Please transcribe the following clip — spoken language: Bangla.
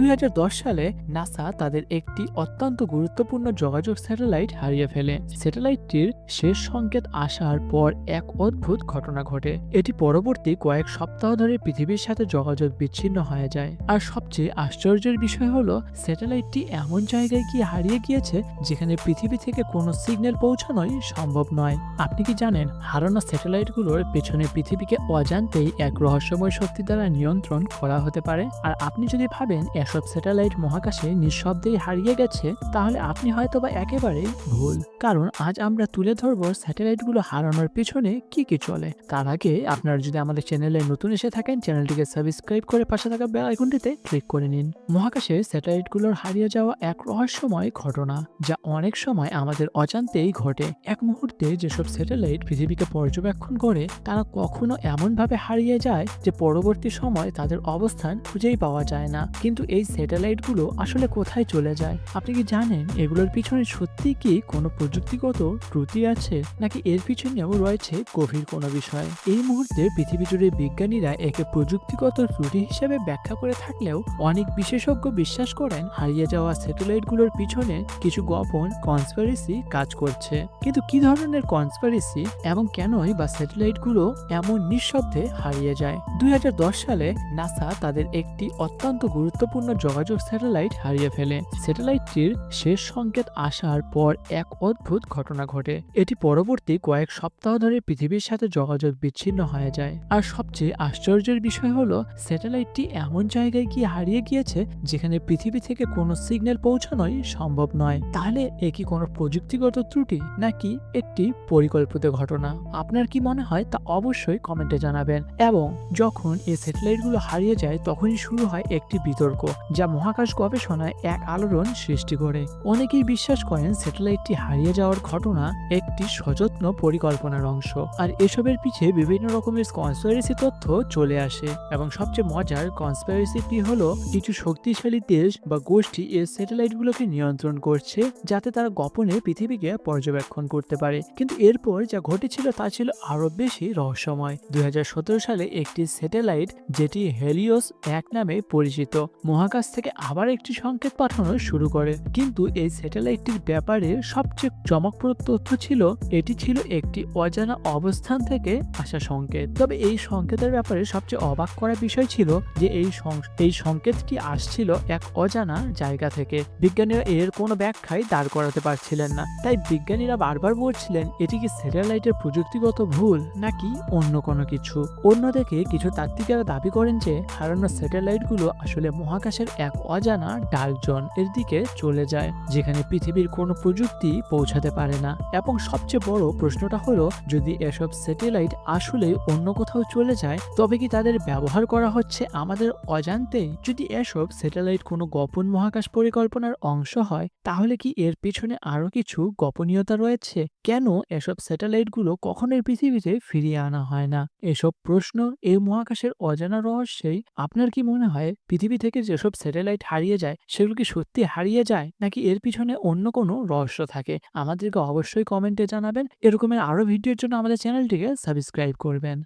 দুই হাজার দশ সালে নাসা তাদের একটি অত্যন্ত গুরুত্বপূর্ণ যোগাযোগ স্যাটেলাইট হারিয়ে ফেলে। স্যাটেলাইটটির শেষ সংকেত আসার পর এক অদ্ভুত ঘটনা ঘটে। এটি পরবর্তী কয়েক সপ্তাহ ধরে পৃথিবীর সাথে যোগাযোগ বিচ্ছিন্ন হয়ে যায়। আর সবচেয়ে আশ্চর্যের বিষয় হলো, স্যাটেলাইটটি এমন জায়গায় গিয়ে হারিয়ে গিয়েছে যেখানে পৃথিবী থেকে কোনো সিগন্যাল পৌঁছানোই সম্ভব নয়। আপনি কি জানেন, হারানো স্যাটেলাইটগুলোর পেছনে পৃথিবীকে অজান্তেই এক রহস্যময় শক্তি দ্বারা নিয়ন্ত্রণ করা হতে পারে? আর আপনি যদি ভাবেন এসব স্যাটেলাইট মহাকাশে নিঃশব্দেই হারিয়ে গেছে, তাহলে আপনি হয়তো বা একেবারে ভুল। কারণ আজ আমরা তুলে ধরবো স্যাটেলাইটগুলো হারানোর পিছনে কি কি চলে। তার আগে আপনারা যদি আমাদের চ্যানেলে নতুন এসে থাকেন, চ্যানেলটিকে সাবস্ক্রাইব করে পাশে থাকা বেল আইকনটিতে ক্লিক করে নিন। মহাকাশে স্যাটেলাইটগুলোর হারিয়ে যাওয়া এক রহস্যময় ঘটনা, যা অনেক সময় আমাদের অজান্তেই ঘটে। এক মুহূর্তে যেসব স্যাটেলাইট পৃথিবীকে পর্যবেক্ষণ করে, তারা কখনো এমনভাবে হারিয়ে যায় যে পরবর্তী সময় তাদের অবস্থান খুঁজেই পাওয়া যায় না। কিন্তু এই স্যাটেলাইটগুলো আসলে কোথায় চলে যায়? আপনি কি জানেন এগুলোর পিছনে সত্যি কি কোনো প্রযুক্তিগত ত্রুটি আছে? নাকি এর পিছনেও রয়েছে গভীর কোনো বিষয়? এই মুহূর্তে পৃথিবী জুড়ে বিজ্ঞানীরা একে প্রযুক্তিগত ত্রুটি হিসেবে ব্যাখ্যা করে থাকলেও অনেক বিশেষজ্ঞ বিশ্বাস করেন হারিয়ে যাওয়া স্যাটেলাইটগুলোর পিছনে কিছু গোপন কনসপারেসি কাজ করছে। কিন্তু কি ধরনের কনস্পারেসি এবং কেনই বা স্যাটেলাইটগুলো এমন নিঃশব্দে হারিয়ে যায়? দুই হাজার দশ সালে নাসা তাদের একটি অত্যন্ত গুরুত্বপূর্ণ যোগাযোগ স্যাটেলাইট হারিয়ে ফেলে। স্যাটেলাইটটির শেষ সংকেত আসার পর এক অদ্ভুত ঘটনা ঘটে। এটি পরবর্তী কয়েক সপ্তাহ ধরে পৃথিবীর সাথে যোগাযোগ বিচ্ছিন্ন হয়ে যায়। আর সবচেয়ে আশ্চর্যের বিষয় হলো, স্যাটেলাইটটি এমন জায়গায় গিয়ে হারিয়ে গিয়েছে যেখানে পৃথিবী থেকে কোনো সিগন্যাল পৌঁছানোই সম্ভব নয়। তাহলে এ কি কোনো প্রযুক্তিগত ত্রুটি, নাকি একটি পরিকল্পিত ঘটনা? আপনার কি মনে হয় তা অবশ্যই কমেন্টে জানাবেন। এবং যখন এই স্যাটেলাইটগুলো হারিয়ে যায়, তখনই শুরু হয় একটি বিতর্ক। যা মহাকাশ গবেষণায় এক আলোড়ন সৃষ্টি করে। অনেকেই বিশ্বাস করেন স্যাটেলাইটটি হারিয়ে যাওয়ার ঘটনা একটি সযত্ন পরিকল্পনার অংশ। আর এসবের পিছে বিভিন্ন রকমের কনস্পারেসি তথ্য চলে আসে। এবং সবচেয়ে মজার কনস্পারেসিটি হলো, কিছু শক্তিশালী দেশ বা গোষ্ঠী এই স্যাটেলাইটগুলোকে নিয়ন্ত্রণ করছে যাতে তারা গোপনে পৃথিবীকে পর্যবেক্ষণ করতে পারে। কিন্তু এরপর যা ঘটেছিল তা ছিল আরও বেশি রহস্যময়। দুই হাজার সতেরো সালে একটি স্যাটেলাইট যেটি হেলিওস এক নামে পরিচিত। মহাকাশ থেকে আবার একটি সংকেত পাঠানো শুরু করে। কিন্তু এই স্যাটেলাইটটির ব্যাপারে সবচেয়ে চমকপ্রদ তথ্য ছিল, এটি ছিল একটি অজানা অবস্থান থেকে আসা সংকেত। তবে এই সংকেতের ব্যাপারে সবচেয়ে অবাক করা বিষয় ছিল যে এই এই সংকেতটি আসছিল এক অজানা জায়গা থেকে। বিজ্ঞানীরা এর কোনো ব্যাখ্যায় দাঁড় করাতে পারছিলেন না। তাই বিজ্ঞানীরা বারবার বলছিলেন, এটি কি স্যাটেলাইটের প্রযুক্তিগত ভুল নাকি অন্য কোনো কিছু? অন্যদিকে কিছু তাত্ত্বিকেরা দাবি করেন যে, হারানো স্যাটেলাইটগুলো আসলে মহাকাশের এক অজানা ডার্কজন এর দিকে চলে যায়, যেখানে পৃথিবীর কোনো প্রযুক্তি পৌঁছাতে পারে না। এবং সবচেয়ে বড় প্রশ্নটা হলো, যদি এসব স্যাটেলাইট আসলে অন্য কোথাও চলে যায়, তবে কি তাদের ব্যবহার করা হচ্ছে আমাদের অজান্তেই যদি এসব স্যাটেলাইট কোনো গোপন মহাকাশ পরিকল্পনার অংশ হয়, তাহলে কি এর পিছনে আরও কিছু গোপনীয়তা রয়েছে? কেন এসব স্যাটেলাইটগুলো কখনোই পৃথিবীতে ফিরিয়ে আনা হয় না? এসব প্রশ্ন এই মহাকাশের অজানা রহস্যেই আপনার কি মনে হয়? পৃথিবী থেকে যেসব স্যাটেলাইট হারিয়ে যায়, সেগুলো কি সত্যি হারিয়ে যায়, নাকি এর পিছনে অন্য কোনো রহস্য থাকে? আমাদেরকে অবশ্যই কমেন্টে জানাবেন। এরকমের আরও ভিডিওর জন্য আমাদের চ্যানেলটিকে সাবস্ক্রাইব করবেন।